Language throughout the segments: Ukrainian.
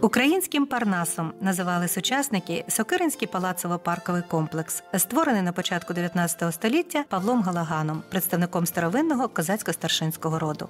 Українським парнасом називали сучасники Сокиринський палацово-парковий комплекс, створений на початку 19 століття Павлом Галаганом, представником старовинного козацько-старшинського роду.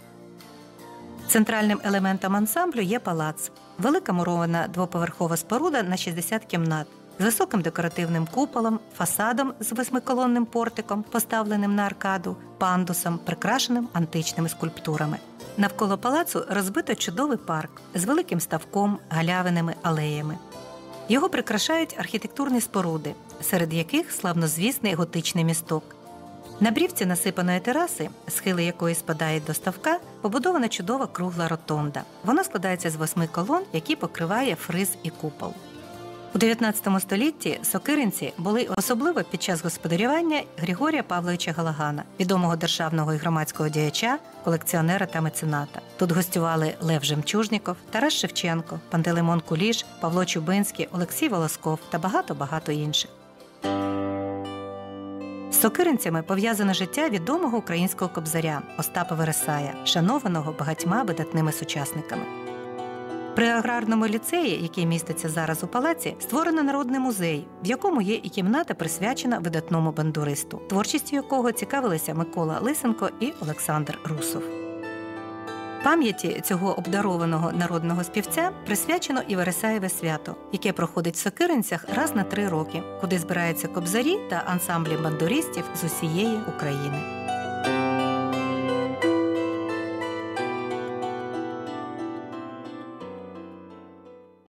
Центральним елементом ансамблю є палац, велика мурована двоповерхова споруда на 60 кімнат з високим декоративним куполом, фасадом з восьмиколонним портиком, поставленим на аркаду, пандусом, прикрашеним античними скульптурами. Навколо палацу розбито чудовий парк з великим ставком, галявинами, алеями. Його прикрашають архітектурні споруди, серед яких славнозвісний готичний місток. На брівці насипаної тераси, схили якої спадають до ставка, побудована чудова кругла ротонда. Вона складається з восьми колон, які покриває фриз і купол. У 19 столітті сокиринці були особливо під час господарювання Григорія Павловича Галагана, відомого державного і громадського діяча, колекціонера та мецената. Тут гостювали Лев Жемчужніков, Тарас Шевченко, Пантелеймон Куліш, Павло Чубинський, Олексій Волосков та багато багато інших. З сокиринцями пов'язане життя відомого українського кобзаря Остапа Вересая, шанованого багатьма видатними сучасниками. При аграрному ліцеї, який міститься зараз у палаці, створено народний музей, в якому є і кімната присвячена видатному бандуристу, творчістю якого цікавилися Микола Лисенко і Олександр Русов. Пам'яті цього обдарованого народного співця присвячено і Вересаєве свято, яке проходить в Сокиринцях раз на три роки, куди збираються кобзарі та ансамблі бандуристів з усієї України.